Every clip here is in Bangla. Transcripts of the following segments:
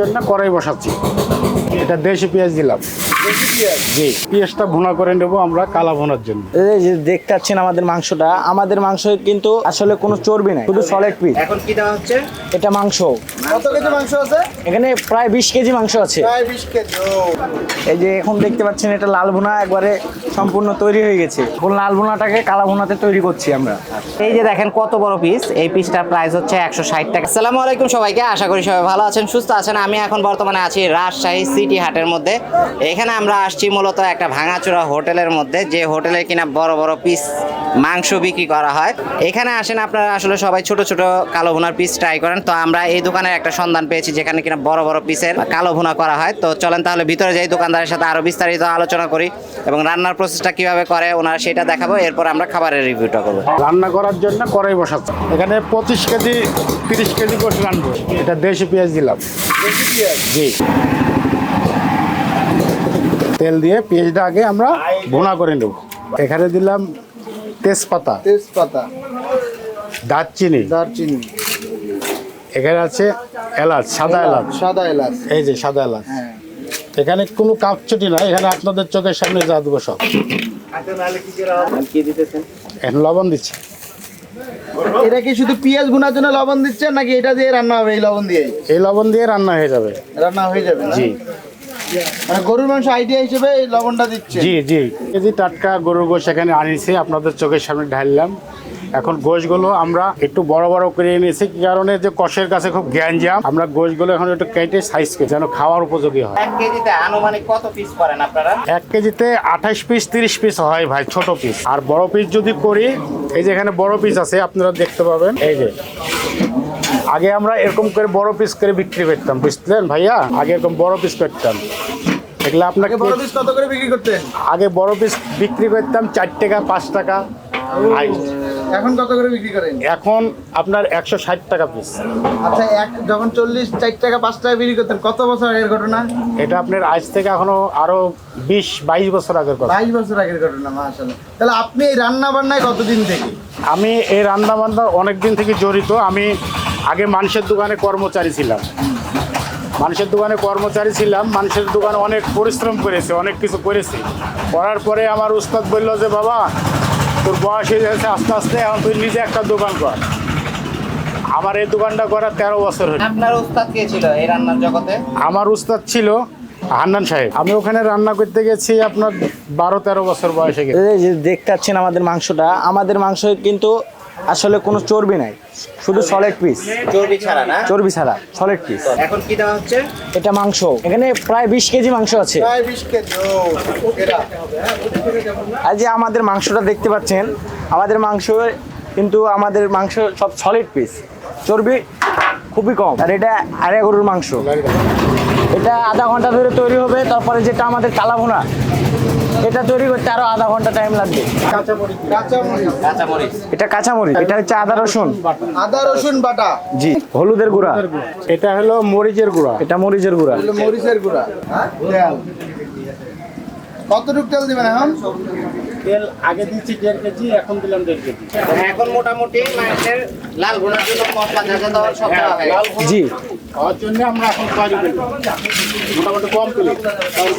জন্য কড়াই বসাচ্ছি। এটা দেশি পেঁয়াজ দিলাম। জি। পেঁয়াজটা ভুনা করে নেব আমরা কালা ভুনার জন্য। এই যে দেখতে পাচ্ছেন আমাদের মাংসটা আমাদের মাংস কিন্তু আসলে কোনো চর্বি নাই শুধু সলিড পিস এখন কি দেওয়া হচ্ছে? এটা মাংস। কত কেজি মাংস আছে? এখানে প্রায় বিশ কেজি মাংস আছে। প্রায় বিশ কেজি এই যে এখন দেখতে পাচ্ছেন এটা লাল ভুনা একবারে সম্পূর্ণ তৈরি হয়ে গেছে। এখন লাল ভুনাটাকে কালা ভুনাতে তৈরি করছি আমরা। এই যে দেখেন কত বড় পিস এই পিসটার প্রাইস হচ্ছে একশো ষাট টাকা। আসসালামু আলাইকুম সবাইকে আশা করি সবাই ভালো আছেন সুস্থ আছেন। আমি এখন বর্তমানে আছি রাজশাহী সিটি হাটের মধ্যে। এখানে আমরা আসছি মূলত একটা ভাঙাচোরা হোটেলের মধ্যে যে হোটেলে কিনা বড় বড় পিস মাংস বিক্রি করা হয়। এখানে আসেন আপনারা আসলে সবাই ছোট ছোট কালো ভুনার পিস ট্রাই করেন। তো আমরা এই দোকানের একটা সন্ধান পেয়েছি যেখানে কিনা বড় বড় পিসের কালো ভুনা করা হয়। তো চলেন তাহলে ভিতরে যাই দোকানদারের সাথে আরও বিস্তারিত আলোচনা করি এবং রান্নার প্রসেসটা কীভাবে করে ওনারা সেটা দেখাবো। এরপর আমরা খাবারের রিভিউটা করব। রান্না করার জন্য কড়াই বসাচ্ছি। এখানে পঁচিশ কেজি তিরিশ কেজি করে রানবো এটা দেশি পেঁয়াজ দিলাম। জি। তেল দিয়ে পেঁয়াজটা আগে আমরা ভুনা করে নেব। এখানে দিলাম তেজপাতা। তেজপাতা। দারচিনি। দারচিনি। এখানে আছে এলাচ সাদা এলাচ সাদা এলাচ। এই যে সাদা এলাচ। হ্যাঁ। এখানে কোনো কাপচুটি না এখানে আপনাদের চোখের সামনে যা দেবো সব। এখন লবণ দিচ্ছি। এটা কি শুধু পেঁয়াজ ভুনার জন্য লবণ দিচ্ছেন নাকি এটা দিয়ে রান্না হবে এই লবণ দিয়ে এই লবণ দিয়ে রান্না হয়ে যাবে। রান্না হয়ে যাবে জি। মানে গরুর মাংস আইডিয়া হিসেবে এই লবণটা দিচ্ছে। জি জি। কেজি টাটকা গরুর গোশ এখানে আনিছি আপনাদের চোখের সামনে ঢাললাম। এখন গোশগুলো আমরা একটু বড় বড় করে এনেছি কি কারণে যে কষের কাছে খুব গ্যাঞ্জাম। আমরা গোশগুলো এখন একটু কেটে সাইজ করে যেন খাওয়ার উপযোগী হয়। এক কেজিতে আনুমানিক কত পিস করেন আপনারা? এক কেজিতে আঠাশ পিস তিরিশ পিস হয় ভাই ছোট পিস আর বড় পিস যদি করি এই যে এখানে বড় পিস আছে আপনারা দেখতে পাবেন। এই যে আগে আমরা এরকম করে বড় পিস করে বিক্রি করতাম বুঝলেন ভাইয়া? আগে এরকম বড় পিস করতাম। এগুলো আপনাকে বড় পিস কত করে বিক্রি করতেন আগে বড় পিস বিক্রি করতাম চার টাকা পাঁচ টাকা। এখন কত করে বিক্রি করেন? এখন আপনার একশো ষাট টাকা পিস আচ্ছা এক যখন চল্লিশ চার টাকা পাঁচ টাকা বিক্রি করতেন কত বছর আগের ঘটনা? এটা আপনার আজ থেকে এখনও আরও বিশ বাইশ বছর আগের কথা। বাইশ বছর আগের ঘটনা মাশাল্লাহ তাহলে আপনি এই রান্না বান্নায় কতদিন থেকে? আমি এই রান্না বান্না অনেক দিন থেকে জড়িত। আমি আগে মানুষের দোকানে কর্মচারী ছিলাম। মানুষের দোকানে কর্মচারী ছিলাম মানুষের দোকানে অনেক পরিশ্রম করেছে অনেক কিছু করেছি। করার পরে আমার উস্তাদ বলল যে বাবা তোর বয়স হয়ে যাচ্ছে আস্তে আস্তে এখন তুই নিজে একটা দোকান কর। আমার এই দোকানটা করা তেরো বছর হলো। আপনার উস্তাদ কে ছিল এই রান্নার জগতে? আমার উস্তাদ ছিল হান্নান সাহেব। আমি ওখানে রান্না করতে গেছি আপনার বারো তেরো বছর বয়সে যে দেখতে পাচ্ছেন আমাদের মাংসটা আমাদের মাংস কিন্তু আসলে কোনো চর্বি নাই শুধু সলিড পিস চর্বি ছাড়া না? চর্বি ছাড়া সলিড পিস এখন কি দেওয়া হচ্ছে? এটা মাংস। এখানে প্রায় বিশ কেজি মাংস আছে। প্রায় বিশ কেজি ও এটা আর যে আমাদের মাংসটা দেখতে পাচ্ছেন আমাদের মাংস কিন্তু আমাদের মাংস সব সলিড পিস চর্বি খুবই কম। আর এটা আড়াই গরুর মাংস। এটা আধা ঘণ্টা ধরে তৈরি হবে তারপরে যেটা আমাদের কালাভুনা এটা তৈরি করতে আরও আধা ঘণ্টা টাইম লাগবে। এটা কাঁচামরিচ এটা হচ্ছে আদা রসুন। আদা রসুন বাটা। জি হলুদের গুঁড়া। এটা হলো মরিচের গুঁড়া। এটা মরিচের গুঁড়া। মরিচের গুঁড়া। তেল কতটুক তেল দিবেন এখন? তেল আগে দিচ্ছি দেড় কেজি এখন দিলাম দেড় কেজি। এখন মোটামুটি মাংসের লাল ভুনার জন্য মশলা যা যা দেওয়ার সব দেওয়া হয়ে জি। খাওয়ার জন্য আমরা এখন তৈরি করি মোটামুটি কম করি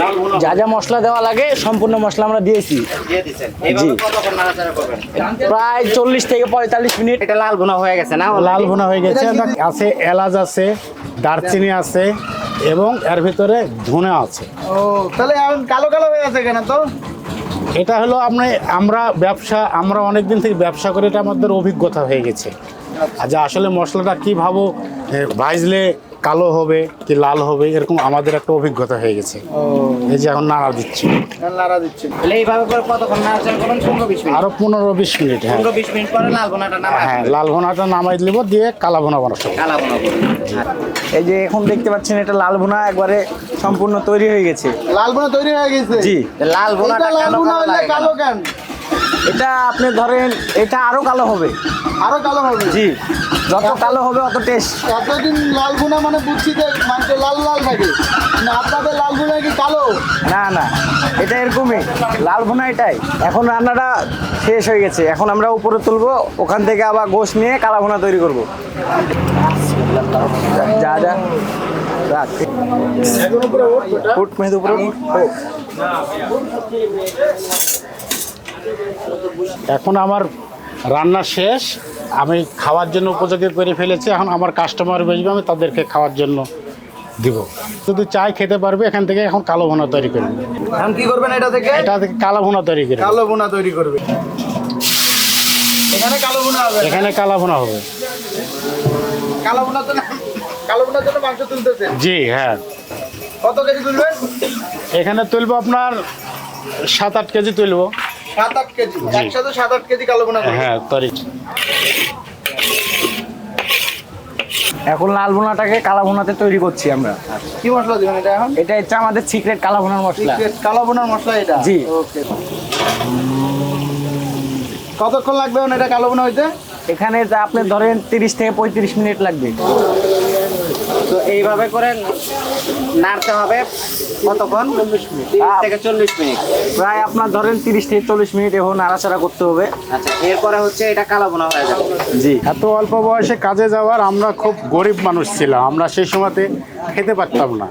লাল ভুনা। যা যা মশলা দেওয়া লাগে সম্পূর্ণ মশলা আমরা দিয়েছি। দিয়ে দিচ্ছেন। এইভাবে কতক্ষণ নাড়াচাড়া করবেন? প্রায় চল্লিশ থেকে পঁয়তাল্লিশ মিনিট। এটা লাল ভুনা হয়ে গেছে না? লাল ভুনা হয়ে গেছে। আছে এলাচ আছে দারচিনি আছে এবং এর ভিতরে ধনে আছে। ও তাহলে এখন কালো কালো হয়ে আছে কেন তো? এটা হলো আমরা আমরা ব্যবসা, আমরা অনেক দিন থেকে ব্যবসা করে এটা আমাদের অভিজ্ঞতা হয়ে গেছে। আর যে আসলে মশলাটা কী ভাবো ভাইজলে ভাজলে কালো হবে কি লাল হবে এরকম আমাদের একটা অভিজ্ঞতা হয়ে গেছে। ও। এই যে এখন নাড়া দিচ্ছি। নাড়া দিচ্ছেন তাহলে এইভাবে করে কতক্ষণ নাড়াচাড়া করবেন? পনেরো বিশ মিনিট। আরও পনেরো বিশ মিনিট হ্যাঁ। পনেরো বিশ মিনিট পরে লাল ভুনাটা নামায় হ্যাঁ লাল ভুনাটা নামাই দিব দিয়ে কালা ভুনা বানাবো কালা ভুনা এই যে এখন দেখতে পাচ্ছেন এটা লাল ভুনা একবারে সম্পূর্ণ তৈরি হয়ে গেছে। লাল বোনা তৈরি হয়ে গেছে? জি লাল ভুনাটা কালো কেন? এটা আপনি ধরেন এটা আরও কালো হবে। আরও কালো হবে? জি। যত কালো হবে অত টেস্ট এতদিন লাল বোনা মানে বুঝছি যে মাংস লাল লাল থাকে না আপনাদের লাল বোনা কি কালো? না না এটা এরকমই। লাল ভুনা এটাই। এখন রান্নাটা শেষ হয়ে গেছে। এখন আমরা উপরে তুলবো ওখান থেকে আবার গোশ নিয়ে কালা ভুনা তৈরি করব। যা যা রাখ। মেহেদি উপরে এখন আমার রান্না শেষ। আমি খাওয়ার জন্য উপযোগী করে ফেলেছি এখন আমার কাস্টমার বেসবে আমি তাদেরকে খাওয়ার জন্য দিব। যদি চাই খেতে পারবে এখান থেকে এখন কালো ভুনা তৈরি করবে। এখন কি করবেন এটা থেকে? এটা থেকে কালো ভুনা তৈরি করবে। কালো বোনা তৈরি করবে। এখানে কালো বোনা হবে এখানে কালো ভুনা হবে। কালো বোনার জন্য কালো বোনার জন্য মাংস তুলতেছেন জি হ্যাঁ। কত কেজি তুলবেন এখানে তুলবো আপনার সাত আট কেজি তুলবো। সাত আট কেজি। একসাথে সাত আট কেজি কালো বোনা হ্যাঁ তৈরি এখন লাল ভুনাটাকে কালা ভুনাতে তৈরি করছি আমরা। কি মশলা দিবেন এটা এখন? এটা হচ্ছে আমাদের সিক্রেট কালা ভুনার মশলা। কালো বোনার মশলা এটা? জি। ওকে কতক্ষণ লাগবে এখন এটা কালো বোনা হইতে? এখানে যা আপনি ধরেন তিরিশ থেকে পঁয়ত্রিশ মিনিট লাগবে। তো এইভাবে করে নাড়তে হবে কতক্ষণ? তিরিশ থেকে চল্লিশ মিনিট। প্রায় আপনার ধরেন তিরিশ থেকে চল্লিশ মিনিট এখন নাড়াচাড়া করতে হবে। আচ্ছা এরপরে হচ্ছে এটা কালো বোনা হয়ে যাবে। জি। এত অল্প বয়সে কাজে যাওয়ার আমরা খুব গরিব মানুষ ছিলাম আমরা সেই সময়তে খেতে পারতাম না।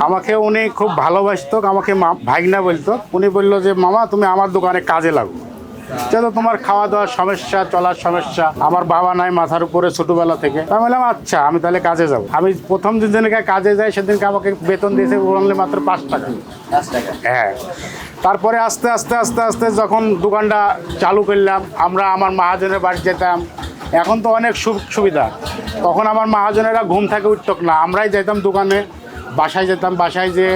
আমাকে উনি খুব ভালোবাসতো আমাকে মা- ভাগনা বলতো উনি বলল যে মামা তুমি আমার দোকানে কাজে লাগো। যেহেতু তোমার খাওয়া দাওয়ার সমস্যা চলার সমস্যা। আমার বাবা নাই মাথার উপরে ছোটবেলা থেকে। আমি বললাম আচ্ছা আমি তাহলে কাজে যাব। আমি প্রথম যেদিনকে কাজে যাই সেদিনকে আমাকে বেতন দিয়েছে ওনলি মাত্র পাঁচ টাকা। হ্যাঁ। তারপরে আস্তে আস্তে আস্তে আস্তে যখন দোকানটা চালু করলাম আমরা আমার মহাজনের বাড়ি যেতাম। এখন তো অনেক সুখ সুবিধা। তখন আমার মহাজনেরা ঘুম থেকে উঠত না। আমরাই যেতাম দোকানে বাসায় যেতাম। বাসায় যে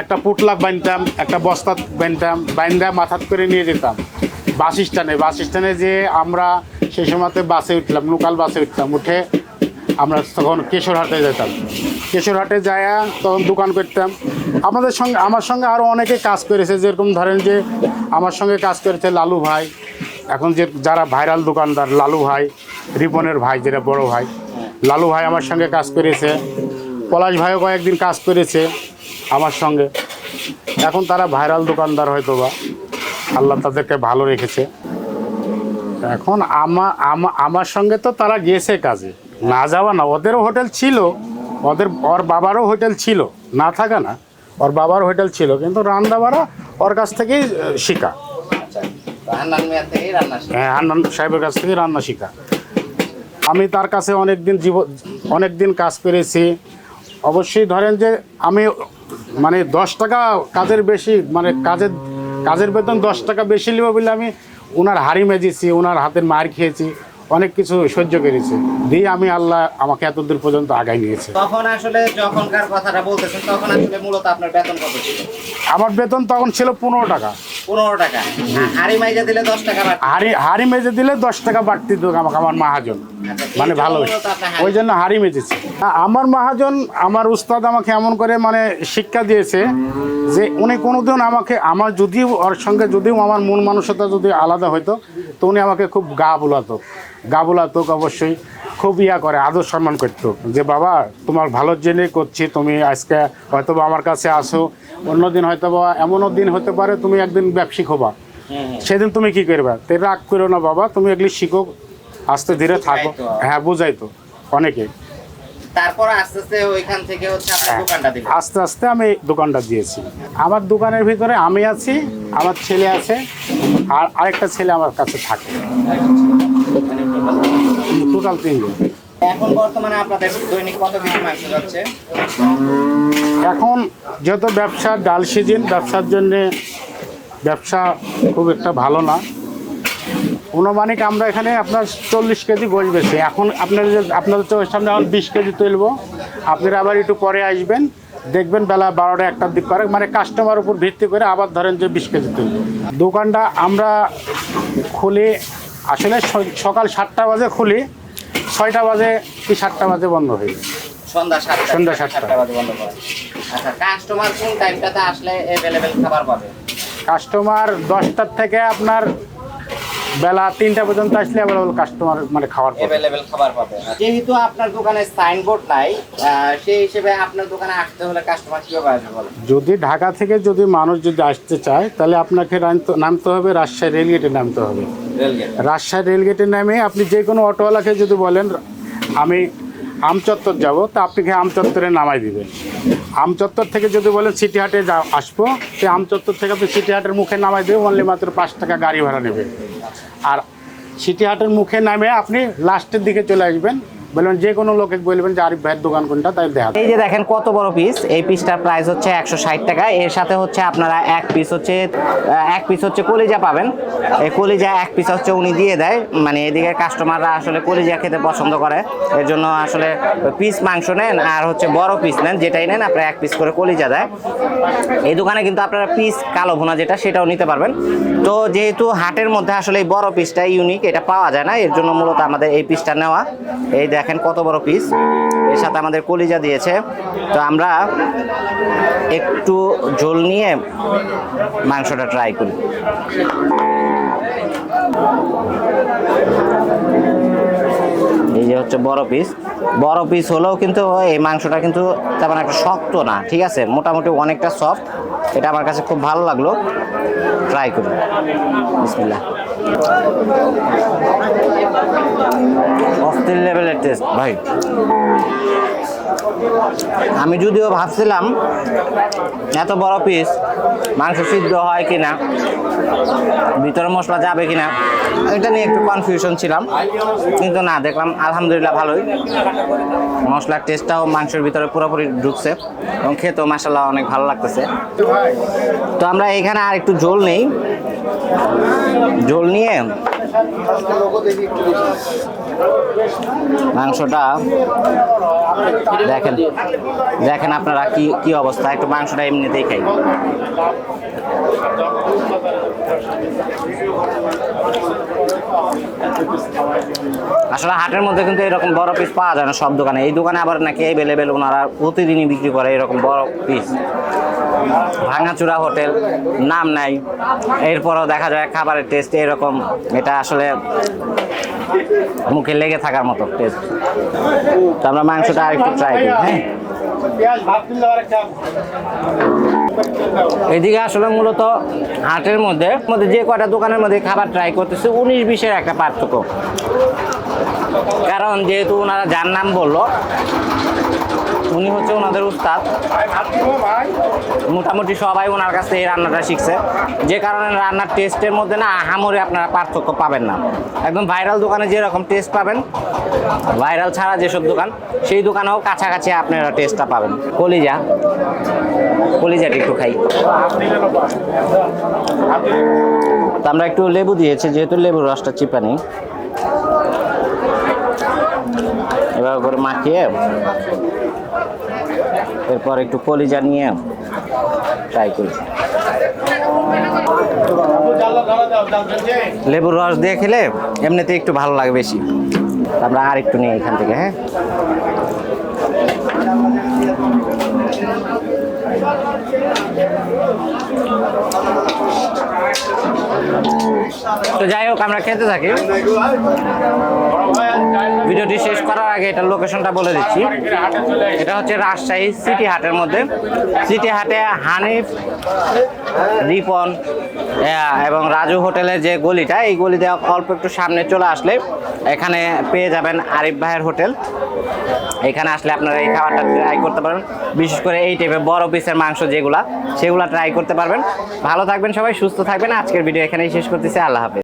একটা পুটলাক বানতাম একটা বস্তা বানতাম বাইন্দা মাথাত করে নিয়ে যেতাম। বাস স্ট্যান্ডে বাস স্ট্যান্ডে যে আমরা সেই সময়তে বাসে উঠলাম, লোকাল বাসে উঠতাম, উঠে আমরা তখন কেশরহাটে যেতাম। কেশরহাটে যায় তখন দোকান করতাম। আমাদের সঙ্গে, আমার সঙ্গে আরও অনেকে কাজ করেছে, যেরকম ধরেন যে আমার সঙ্গে কাজ করেছে লালু ভাই, এখন যে যারা ভাইরাল দোকানদার, লালু ভাই, রিপনের ভাই, যেটা বড় ভাই, লালু ভাই আমার সঙ্গে কাজ করেছে, পলাশ ভাইও কয়েকদিন কাজ করেছে আমার সঙ্গে। এখন তারা ভাইরাল দোকানদার হয়তো বা আল্লাহ তাদেরকে ভালো রেখেছে। এখন আমা, আমা- আমার সঙ্গে তো তারা গিয়েছে কাজে। না যাওয়া না, ওদেরও হোটেল ছিল, ওদের, ওর বাবারও হোটেল ছিল। না থাকা না, ওর বাবারও হোটেল ছিল, কিন্তু রান্না বাড়া ওর কাছ থেকেই শিখা। থেকেই। হ্যাঁ হান্নান সাহেবের কাছ থেকে রান্না শিখা। আমি তার কাছে অনেক দিন জীব অনেক দিন কাজ করেছি অবশ্যই ধরেন যে আমি মানে দশ টাকা কাজের বেশি মানে কাজের কাজের বেতন দশ টাকা বেশি নেব বলে আমি ওনার হাড়ি মেজেছি ওনার হাতের মার খেয়েছি অনেক কিছু সহ্য করেছি। দিয়ে আমি আল্লাহ আমাকে এতদূর পর্যন্ত আগায় নিয়েছে। তখন আসলে যখনকার কথাটা বলতেছেন তখন আসলে মূলত আপনার বেতন কত ছিল? আমার বেতন তখন ছিল পনেরো টাকা। পনেরো টাকা। হাড়ি মাইজা দিলে দশ টাকা। হাড়ি হাড়ি মেজে দিলে দশ টাকা বাড়তি আমাকে আমার মহাজন। আচ্ছা, মানে ভালো। হাড়ি- ওই জন্য হাড়ি মেজেছে। আমার মহাজন আমার উস্তাদ আমাকে এমন করে মানে শিক্ষা দিয়েছে যে উনি কোনোদিন আমাকে আমার যদিও ওর সঙ্গে যদিও আমার মন মানসিকতা যদি আলাদা হতো তো উনি আমাকে খুব গা বোলাতো। গা বোলাতো অবশ্যই খুব ইয়া করে আদর সম্মান করতো। যে বাবা তোমার ভালোর জন্যই করছি তুমি আজকে হয়তো আমার কাছে আসো অন্যদিন হয়তো বা এমনও দিন হতে পারে তুমি একদিন ব্যবসায়িক হবা। সেদিন তুমি কি করবে? তো রাগ করো না বাবা তুমি এগুলি শিখো আস্তে ধীরে থাকো। হ্যাঁ বুঝাই তো অনেকে। তারপর আস্তে আস্তে ওইখান থেকে হচ্ছে আপনার দোকানটা দিলেন আস্তে আস্তে আমি দোকানটা দিয়েছি। আমার দোকানের ভিতরে আমি আছি আমার ছেলে আছে আর আরেকটা ছেলে আমার কাছে থাকে। টোটাল তিনজন। এখন বর্তমানে আপনাদের দৈনিক কত কেজি মাংস যাচ্ছে? এখন যেহেতু ব্যবসা, ডাল সিজন, ব্যবসার জন্যে ব্যবসা খুব একটা ভালো না। অনুমানিক আমরা এখানে আপনার চল্লিশ কেজি গোছ বেশি এখন আপনাদের আপনাদের চোখের সামনে এখন বিশ কেজি তুলবো। আপনারা আবার একটু পরে আসবেন, দেখবেন বেলা বারোটা একটার দিক করে। মানে কাস্টমার উপর ভিত্তি করে আবার ধরেন যে বিশ কেজি তুলবো। দোকানটা আমরা খুলি, আসলে সকাল সাতটা বাজে খুলি। ছয়টা বাজে কি সাতটা বাজে বন্ধ হয়ে যায়। সন্ধ্যা সাতটা সন্ধ্যা সাতটা। বাজে বন্ধ করেন আচ্ছা কাস্টমার কোন টাইমটাতে আসলে অ্যাভেলেবেল খাবার পাবে? কাস্টমার দশটার থেকে আপনার বেলা তিনটা পর্যন্ত আসলে অ্যাভেলেবল কাস্টমার মানে খাওয়ার পর। অ্যাভেলেবেল খাবার পাবে যেহেতু আপনার দোকানে সাইনবোর্ড নাই সেই হিসেবে আপনার দোকানে আসতে হলে কাস্টমার কীভাবে আসবে বলেন? যদি ঢাকা থেকে যদি মানুষ যদি আসতে চায় তাহলে আপনাকে নামতে- নামতে হবে রাজশাহী রেলগেটে নামতে হবে। রেলগেট। রাজশাহী রেলগেটে নামে আপনি যে কোনো অটোওয়ালাকে যদি বলেন আমি আমচত্বর যাব তা আপনাকে আমচত্বরে নামাই দিবেন আমচত্বর থেকে যদি বলেন সিটি হাটে যা আসব সে আমচত্বর থেকে আপনি সিটি হাটের মুখে নামাই দেবেন অনলি মাত্র পাঁচ টাকা গাড়ি ভাড়া নেবে। আর সিটি হাটের মুখে নামে আপনি লাস্টের দিকে চলে আসবেন। বলবেন যে কোনো লোকে বলবেন যে আরিফ ভাইয়ের দোকান কোনটা, তাই দেখা এই যে দেখেন কত বড় পিস এই পিসটার প্রাইস হচ্ছে একশো ষাট টাকা। এর সাথে হচ্ছে আপনারা এক পিস হচ্ছে এক পিস হচ্ছে কলিজা পাবেন। এই কলিজা এক পিস হচ্ছে উনি দিয়ে দেয়। মানে এদিকে কাস্টমাররা আসলে কলিজা খেতে পছন্দ করে। এর জন্য আসলে পিস মাংস নেন আর হচ্ছে বড় পিস নেন, যেটাই নেন, আপনারা এক পিস করে কলিজা দেয়। এই দোকানে কিন্তু আপনারা পিস কালো ভুনা যেটা, সেটাও নিতে পারবেন। তো যেহেতু হাটের মধ্যে আসলে এই বড় পিসটা ইউনিক এটা পাওয়া যায় না, এর জন্য মূলত আমাদের এই পিসটা নেওয়া। এই দেখেন কত বড় পিস এর সাথে আমাদের কলিজা দিয়েছে। তো আমরা একটু ঝোল নিয়ে মাংসটা ট্রাই করি। এই যে হচ্ছে বড় পিস বড় পিস হলেও কিন্তু এই মাংসটা কিন্তু তেমন একটা শক্ত না, ঠিক আছে? মোটামুটি অনেকটা সফট এটা আমার কাছে খুব ভালো লাগল। ট্রাই করি। বিসমিল্লাহ। অস্থির লেভেলের টেস্ট ভাই আমি যদিও ভাবছিলাম, এত বড় পিস মাংস সিদ্ধ হয় কিনা, ভিতরে মশলা যাবে কিনা, এটা নিয়ে একটু কনফিউশন ছিলাম, কিন্তু না, দেখলাম আলহামদুলিল্লাহ ভালোই। মশলার টেস্টটাও মাংসের ভিতরে পুরোপুরি ঢুকছে, এবং খেতেও মাসাল্লাহ অনেক ভালো লাগতেছে। তো আমরা এখানে আর একটু ঝোল নেই। ঝোল নিয়ে মাংসটা দেখেন। দেখেন আপনারা কি কি অবস্থা? একটু মাংসটা এমনিতেই খাই। আসলে হাটের মধ্যে কিন্তু এরকম বড় পিস পাওয়া যায় না সব দোকানে। এই দোকানে আবার নাকি এভেলেবেল ওনারা প্রতিদিনই বিক্রি করে এরকম বড় পিস ভাঙাচুরা হোটেল, নাম নাই। এরপরও দেখা যায় খাবারের টেস্ট এরকম। এটা আসলে মুখে লেগে থাকার মতো টেস্ট তো আমরা মাংসটা আরেকটু ট্রাই করি হ্যাঁ? এদিকে আসলে মূলত হাটের মধ্যে মধ্যে যে কয়টা দোকানের মধ্যে খাবার ট্রাই করতেছে, উনিশ বিশের একটা পার্থক্য। কারণ যেহেতু ওনারা যার নাম বলল উনি হচ্ছে ওনাদের উস্তাদ। মোটামুটি সবাই ওনার কাছ এই রান্নাটা শিখছে। যে কারণে রান্নার টেস্টের মধ্যে না আহামরি আপনারা পার্থক্য পাবেন না। একদম ভাইরাল দোকানে যেরকম টেস্ট পাবেন, ভাইরাল ছাড়া যেসব দোকান, সেই দোকানেও কাছাকাছি আপনারা টেস্টটা পাবেন। কলিজা। কলিজাটা একটু খাই। তো আমরা একটু লেবু দিয়েছি, যেহেতু লেবুর রসটা চিপা নেই। এবার করে মাখিয়ে এরপর একটু কলিজা নিয়ে ট্রাই করি। লেবুর রস দিয়ে খেলে এমনিতে একটু ভালো লাগে বেশি। আমরা আর একটু নিই এখান থেকে হ্যাঁ? তো যাই হোক, আমরা খেতে থাকি। ভিডিওটি শেষ করার আগে এটার লোকেশনটা বলে দিচ্ছি। এটা হচ্ছে রাজশাহী সিটি হাটের মধ্যে। সিটি হাটে হানিফ, রিপন এবং রাজু হোটেলের যে গলিটা, এই গলিতে অল্প একটু সামনে চলে আসলে এখানে পেয়ে যাবেন আরিফ ভাইয়ের হোটেল। এখানে আসলে আপনারা এই খাবারটা ট্রাই করতে পারেন বিশেষ করে এই টাইপের বড় পিসের মাংস যেগুলা, সেগুলা ট্রাই করতে পারবেন। ভালো থাকবেন সবাই, সুস্থ থাকবেন। আজকের ভিডিও এখানেই শেষ করতেছি। আল্লাহ হাফেজ।